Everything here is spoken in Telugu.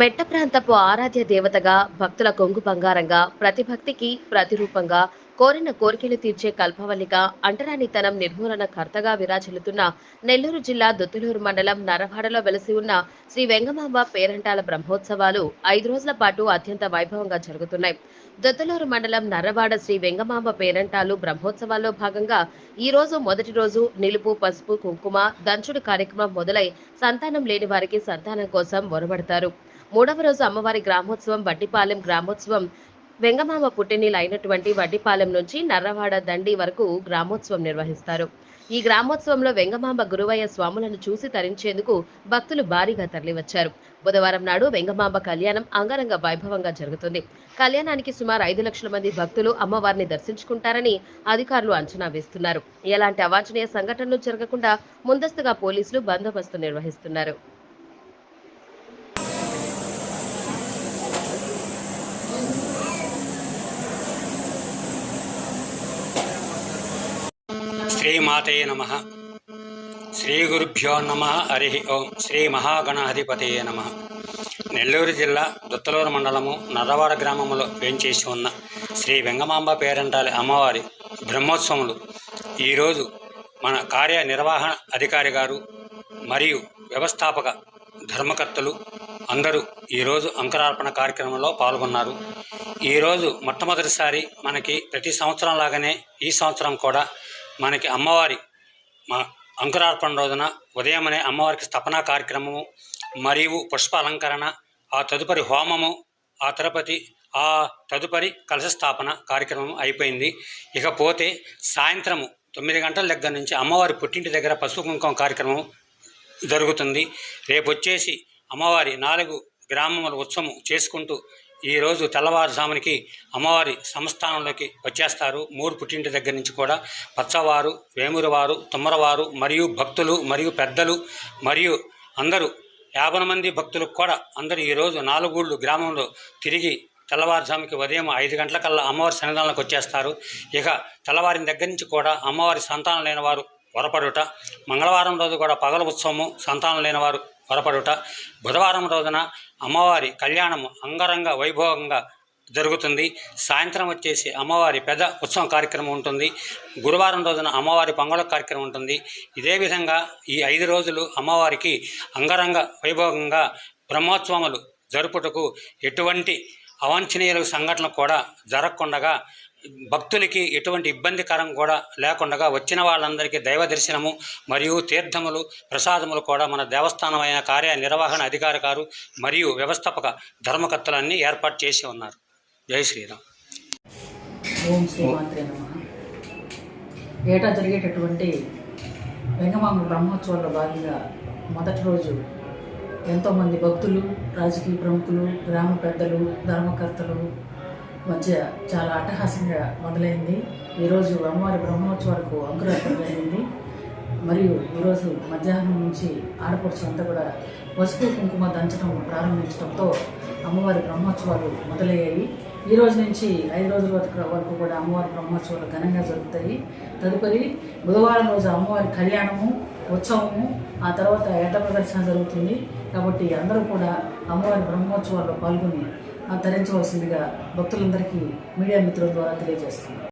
మెట్ట ప్రాంతపు ఆరాధ్య దేవతగా భక్తుల కొంగు బంగారంగా ప్రతి భక్తికి ప్రతిరూపంగా కోరిన కోరికలు తీర్చే కల్పవల్లిగా అంటరానితనం నిర్మూలన కర్తగా విరాజిల్లుతున్న నెల్లూరు జిల్లా దొత్తులూరు మండలం నరవాడలో వెలసి ఉన్న శ్రీ వెంగమాంబ పేరంటాల బ్రహ్మోత్సవాలు ఐదు రోజుల పాటు అత్యంత వైభవంగా జరుగుతున్నాయి. దొత్తలూరు మండలం నర్రవాడ శ్రీ వెంగమాంబ పేరంటాలు బ్రహ్మోత్సవాల్లో భాగంగా ఈ రోజు మొదటి రోజు నిలుపు పసుపు కుంకుమ దంచుడు కార్యక్రమం మొదలై సంతానం లేని వారికి సంతానం కోసం మొరబడతారు. మూడవ రోజు అమ్మవారి గ్రామోత్సవం వడ్డిపాలెం గ్రామోత్సవం వెంగమామ పుట్టినీళ్ళు అయినటువంటి వడ్డిపాలెం నుంచి నర్రవాడ దండి వరకు గ్రామోత్సవం నిర్వహిస్తారు. ఈ గ్రామోత్సవంలో వెంగమాంబ గురువయ్య స్వాములను చూసి తరించేందుకు భక్తులు భారీగా తరలివచ్చారు. బుధవారం నాడు వెంగమాంబ కళ్యాణం అంగరంగ వైభవంగా జరుగుతుంది. కళ్యాణానికి సుమారు ఐదు లక్షల మంది భక్తులు అమ్మవారిని దర్శించుకుంటారని అధికారులు అంచనా వేస్తున్నారు. ఎలాంటి అవాంఛనీయ సంఘటనలు జరగకుండా ముందస్తుగా పోలీసులు బందోబస్తు నిర్వహిస్తున్నారు. శ్రీమాతే నమ. శ్రీ గురుభ్యో నమ. హరి ఓం. శ్రీ మహాగణాధిపతయే నమ. నెల్లూరు జిల్లా దుత్తలూరు మండలము నర్రవాడ గ్రామంలో వేంచేసి ఉన్న శ్రీ వెంగమాంబ పేరంటాలి అమ్మవారి బ్రహ్మోత్సవములు. ఈరోజు మన కార్యనిర్వహణ అధికారి గారు మరియు వ్యవస్థాపక ధర్మకర్తలు అందరూ ఈరోజు అంకురార్పణ కార్యక్రమంలో పాల్గొన్నారు. ఈరోజు మొట్టమొదటిసారి మనకి ప్రతి సంవత్సరం లాగానే ఈ సంవత్సరం కూడా మనకి అమ్మవారి మా అంకురార్పణ రోజున ఉదయమనే అమ్మవారికి స్థపనా కార్యక్రమము మరియు పుష్ప అలంకరణ ఆ తదుపరి హోమము ఆ తిరుపతి ఆ తదుపరి కలశ స్థాపన కార్యక్రమం అయిపోయింది. ఇకపోతే సాయంత్రము తొమ్మిది గంటల దగ్గర నుంచి అమ్మవారి పుట్టింటి దగ్గర పసుపు కుంకుమ కార్యక్రమం జరుగుతుంది. రేపు వచ్చేసి అమ్మవారి నాలుగు గ్రామముల ఉత్సవం చేసుకుంటూ ఈరోజు తెల్లవారుజామునికి అమ్మవారి సంస్థానంలోకి వచ్చేస్తారు. మూడు పుట్టింటి దగ్గర నుంచి కూడా పచ్చవారు వేమురవారు తుమ్మరవారు మరియు భక్తులు మరియు పెద్దలు మరియు అందరూ యాభై మంది భక్తులకు కూడా అందరూ ఈరోజు నాలుగూళ్ళు గ్రామంలో తిరిగి తెల్లవారుజాముకి ఉదయం ఐదు గంటలకల్లా అమ్మవారి సన్నిధానంలోకి వచ్చేస్తారు. ఇక తెల్లవారిన దగ్గర నుంచి కూడా అమ్మవారి సంతానం లేని వారు వరపడుట మంగళవారం రోజు కూడా పగల ఉత్సవము సంతానం లేని పొరపడుట వరపడుట బుధవారం రోజున అమ్మవారి కళ్యాణము అంగరంగ వైభవంగా జరుగుతుంది. సాయంత్రం వచ్చేసి అమ్మవారి పెద్ద ఉత్సవం కార్యక్రమం ఉంటుంది. గురువారం రోజున అమ్మవారి పొంగళ కార్యక్రమం ఉంటుంది. ఇదే విధంగా ఈ ఐదు రోజులు అమ్మవారికి అంగరంగ వైభవంగా బ్రహ్మోత్సవములు జరుపుటకు ఎటువంటి అవాంఛనీయుల సంఘటనలు కూడా జరగకుండగా భక్తులకి ఎటువంటి ఇబ్బందికరం కూడా లేకుండా వచ్చిన వాళ్ళందరికీ దైవ దర్శనము మరియు తీర్థములు ప్రసాదములు కూడా మన దేవస్థానమైన కార్య కార్యనిర్వహణ అధికారి గారు మరియు వ్యవస్థాపక ధర్మకర్తలన్నీ ఏర్పాటు చేసి ఉన్నారు. జై శ్రీరామ్. ఏటా జరిగేటటువంటి వెంగమాంబ బ్రహ్మోత్సవాల్లో భాగంగా మొదటి రోజు ఎంతోమంది భక్తులు రాజకీయ ప్రముఖులు గ్రామ పెద్దలు ధర్మకర్తలు మధ్య చాలా అట్టహాసంగా మొదలైంది. ఈరోజు అమ్మవారి బ్రహ్మోత్సవాలకు అంకురార్పణ జరిగింది మరియు ఈరోజు మధ్యాహ్నం నుంచి ఆడపడుచు అంతా కూడా పసుపు కుంకుమ దంచడం ప్రారంభించడంతో అమ్మవారి బ్రహ్మోత్సవాలు మొదలయ్యాయి. ఈ రోజు నుంచి ఐదు రోజుల వరకు వరకు కూడా అమ్మవారి బ్రహ్మోత్సవాలు ఘనంగా జరుగుతాయి. తదుపరి బుధవారం రోజు అమ్మవారి కళ్యాణము ఉత్సవము ఆ తర్వాత ఏట ప్రదర్శన జరుగుతుంది. కాబట్టి అందరూ కూడా అమ్మవారి బ్రహ్మోత్సవాల్లో పాల్గొని ధరించవలసిందిగా భక్తులందరికీ మీడియా మిత్రుల ద్వారా తెలియజేస్తున్నాను